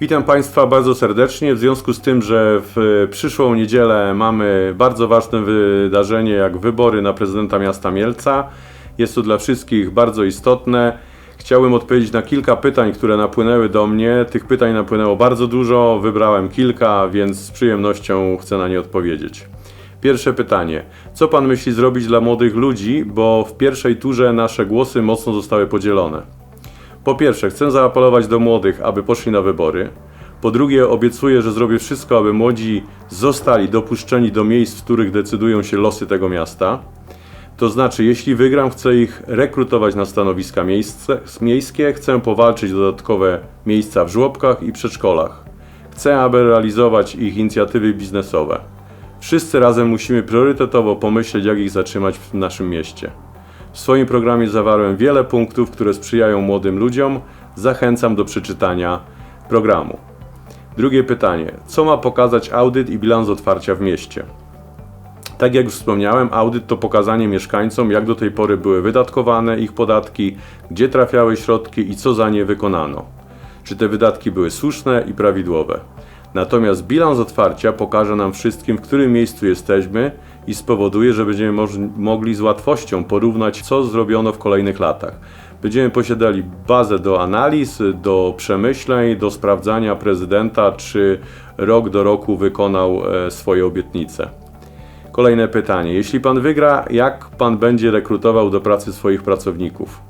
Witam Państwa bardzo serdecznie. W związku z tym, że w przyszłą niedzielę mamy bardzo ważne wydarzenie, jak wybory na prezydenta miasta Mielca, jest to dla wszystkich bardzo istotne. Chciałbym odpowiedzieć na kilka pytań, które napłynęły do mnie. Tych pytań napłynęło bardzo dużo, wybrałem kilka, więc z przyjemnością chcę na nie odpowiedzieć. Pierwsze pytanie. Co Pan myśli zrobić dla młodych ludzi, bo w pierwszej turze nasze głosy mocno zostały podzielone? Po pierwsze, chcę zaapelować do młodych, aby poszli na wybory. Po drugie, obiecuję, że zrobię wszystko, aby młodzi zostali dopuszczeni do miejsc, w których decydują się losy tego miasta. To znaczy, jeśli wygram, chcę ich rekrutować na stanowiska miejsce, miejskie, chcę powalczyć dodatkowe miejsca w żłobkach i przedszkolach. Chcę, aby realizować ich inicjatywy biznesowe. Wszyscy razem musimy priorytetowo pomyśleć, jak ich zatrzymać w naszym mieście. W swoim programie zawarłem wiele punktów, które sprzyjają młodym ludziom. Zachęcam do przeczytania programu. Drugie pytanie. Co ma pokazać audyt i bilans otwarcia w mieście? Tak jak już wspomniałem, audyt to pokazanie mieszkańcom, jak do tej pory były wydatkowane ich podatki, gdzie trafiały środki i co za nie wykonano. Czy te wydatki były słuszne i prawidłowe. Natomiast bilans otwarcia pokaże nam wszystkim, w którym miejscu jesteśmy i spowoduje, że będziemy mogli z łatwością porównać, co zrobiono w kolejnych latach. Będziemy posiadali bazę do analiz, do przemyśleń, do sprawdzania prezydenta, czy rok do roku wykonał e, swoje obietnice. Kolejne pytanie. Jeśli pan wygra, jak pan będzie rekrutował do pracy swoich pracowników?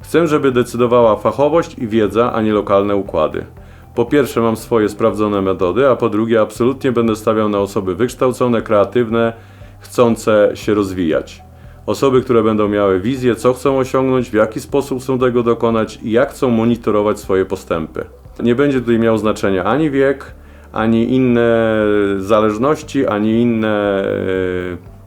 Chcę, żeby decydowała fachowość i wiedza, a nie lokalne układy. Po pierwsze, mam swoje sprawdzone metody, a po drugie, absolutnie będę stawiał na osoby wykształcone, kreatywne, chcące się rozwijać. Osoby, które będą miały wizję, co chcą osiągnąć, w jaki sposób chcą tego dokonać i jak chcą monitorować swoje postępy. Nie będzie tutaj miał znaczenia ani wiek, ani inne zależności, ani inne e,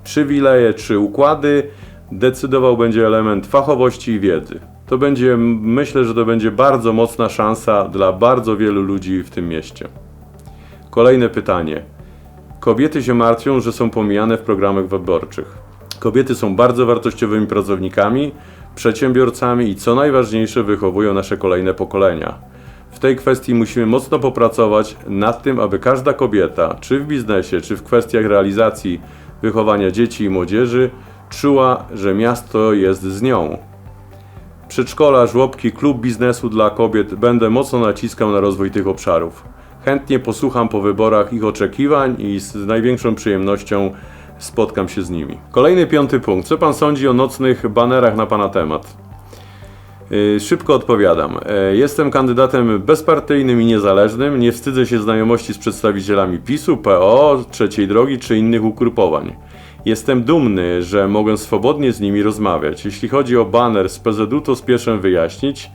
przywileje czy układy. Decydował będzie element fachowości i wiedzy. To będzie, myślę, że to będzie bardzo mocna szansa dla bardzo wielu ludzi w tym mieście. Kolejne pytanie. Kobiety się martwią, że są pomijane w programach wyborczych. Kobiety są bardzo wartościowymi pracownikami, przedsiębiorcami i co najważniejsze, wychowują nasze kolejne pokolenia. W tej kwestii musimy mocno popracować nad tym, aby każda kobieta, czy w biznesie, czy w kwestiach realizacji wychowania dzieci i młodzieży, czuła, że miasto jest z nią. Przedszkola, żłobki, klub biznesu dla kobiet będę mocno naciskał na rozwój tych obszarów. Chętnie posłucham po wyborach ich oczekiwań i z największą przyjemnością spotkam się z nimi. Kolejny piąty punkt. Co pan sądzi o nocnych banerach na pana temat? Yy, Szybko odpowiadam. Yy, Jestem kandydatem bezpartyjnym i niezależnym. Nie wstydzę się znajomości z przedstawicielami PiSu, PO, Trzeciej Drogi czy innych ugrupowań. Jestem dumny, że mogę swobodnie z nimi rozmawiać. Jeśli chodzi o baner z PZU, to spieszę wyjaśnić,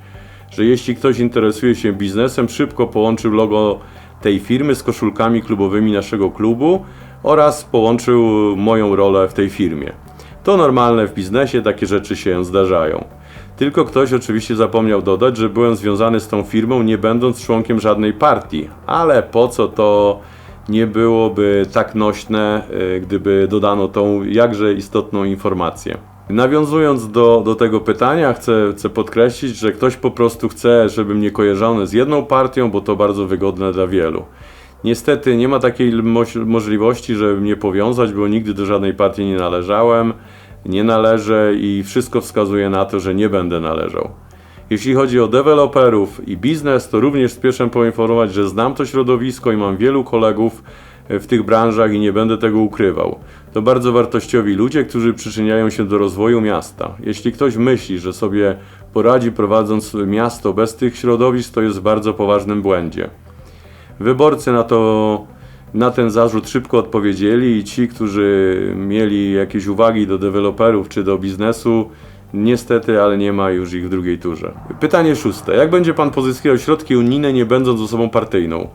że jeśli ktoś interesuje się biznesem, szybko połączył logo tej firmy z koszulkami klubowymi naszego klubu oraz połączył moją rolę w tej firmie. To normalne w biznesie, takie rzeczy się zdarzają. Tylko ktoś oczywiście zapomniał dodać, że byłem związany z tą firmą, nie będąc członkiem żadnej partii. Ale po co to nie byłoby tak nośne, y, gdyby dodano tą jakże istotną informację. Nawiązując do, do tego pytania, chcę, chcę podkreślić, że ktoś po prostu chce, żebym nie kojarzony z jedną partią, bo to bardzo wygodne dla wielu. Niestety nie ma takiej możliwości, żeby mnie powiązać, bo nigdy do żadnej partii nie należałem, nie należę i wszystko wskazuje na to, że nie będę należał. Jeśli chodzi o deweloperów i biznes, to również spieszę poinformować, że znam to środowisko i mam wielu kolegów w tych branżach i nie będę tego ukrywał. To bardzo wartościowi ludzie, którzy przyczyniają się do rozwoju miasta. Jeśli ktoś myśli, że sobie poradzi prowadząc miasto bez tych środowisk, to jest w bardzo poważnym błędzie. Wyborcy na to na ten zarzut szybko odpowiedzieli i ci, którzy mieli jakieś uwagi do deweloperów czy do biznesu, niestety, ale nie ma już ich w drugiej turze. Pytanie szóste. Jak będzie pan pozyskiwał środki unijne nie będąc osobą partyjną?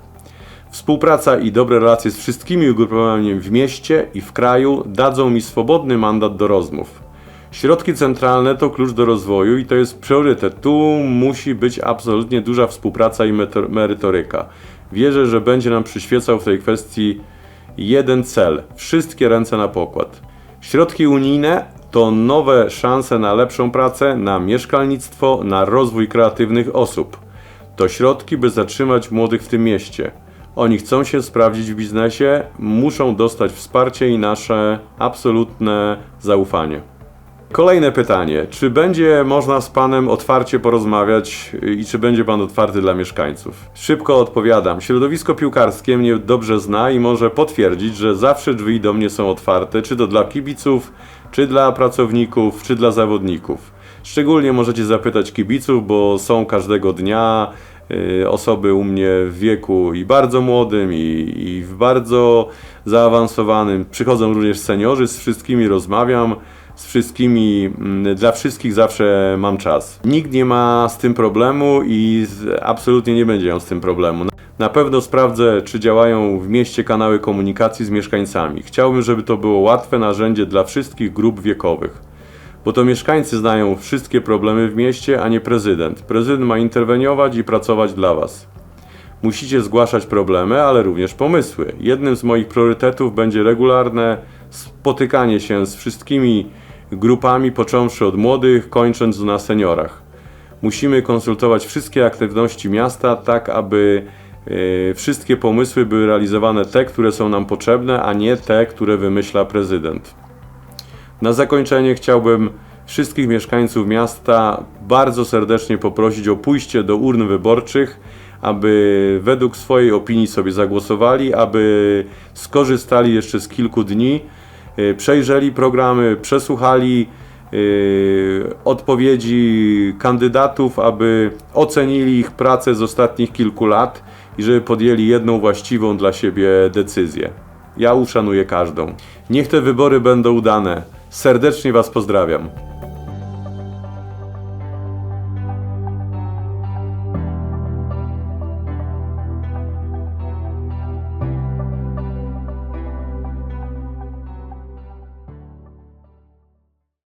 Współpraca i dobre relacje z wszystkimi ugrupowaniami w mieście i w kraju dadzą mi swobodny mandat do rozmów. Środki centralne to klucz do rozwoju i to jest priorytet. Tu musi być absolutnie duża współpraca i merytoryka. Wierzę, że będzie nam przyświecał w tej kwestii jeden cel wszystkie ręce na pokład. Środki unijne to nowe szanse na lepszą pracę, na mieszkalnictwo, na rozwój kreatywnych osób. To środki, by zatrzymać młodych w tym mieście. Oni chcą się sprawdzić w biznesie, muszą dostać wsparcie i nasze absolutne zaufanie. Kolejne pytanie. Czy będzie można z Panem otwarcie porozmawiać y, i czy będzie Pan otwarty dla mieszkańców? Szybko odpowiadam. Środowisko piłkarskie mnie dobrze zna i może potwierdzić, że zawsze drzwi do mnie są otwarte, czy to dla kibiców, czy dla pracowników, czy dla zawodników. Szczególnie możecie zapytać kibiców, bo są każdego dnia y, osoby u mnie w wieku i bardzo młodym, i, i w bardzo zaawansowanym. Przychodzą również seniorzy, z wszystkimi rozmawiam z wszystkimi, mm, dla wszystkich zawsze mam czas. Nikt nie ma z tym problemu i absolutnie nie będzie miał z tym problemu. Na pewno sprawdzę, czy działają w mieście kanały komunikacji z mieszkańcami. Chciałbym, żeby to było łatwe narzędzie dla wszystkich grup wiekowych. Bo to mieszkańcy znają wszystkie problemy w mieście, a nie prezydent. Prezydent ma interweniować i pracować dla Was. Musicie zgłaszać problemy, ale również pomysły. Jednym z moich priorytetów będzie regularne spotykanie się z wszystkimi grupami, począwszy od młodych, kończąc na seniorach. Musimy konsultować wszystkie aktywności miasta, tak aby e, wszystkie pomysły były realizowane te, które są nam potrzebne, a nie te, które wymyśla prezydent. Na zakończenie chciałbym wszystkich mieszkańców miasta bardzo serdecznie poprosić o pójście do urn wyborczych, aby według swojej opinii sobie zagłosowali, aby skorzystali jeszcze z kilku dni, przejrzeli programy, przesłuchali y, odpowiedzi kandydatów, aby ocenili ich pracę z ostatnich kilku lat i żeby podjęli jedną właściwą dla siebie decyzję. Ja uszanuję każdą. Niech te wybory będą udane. Serdecznie Was pozdrawiam.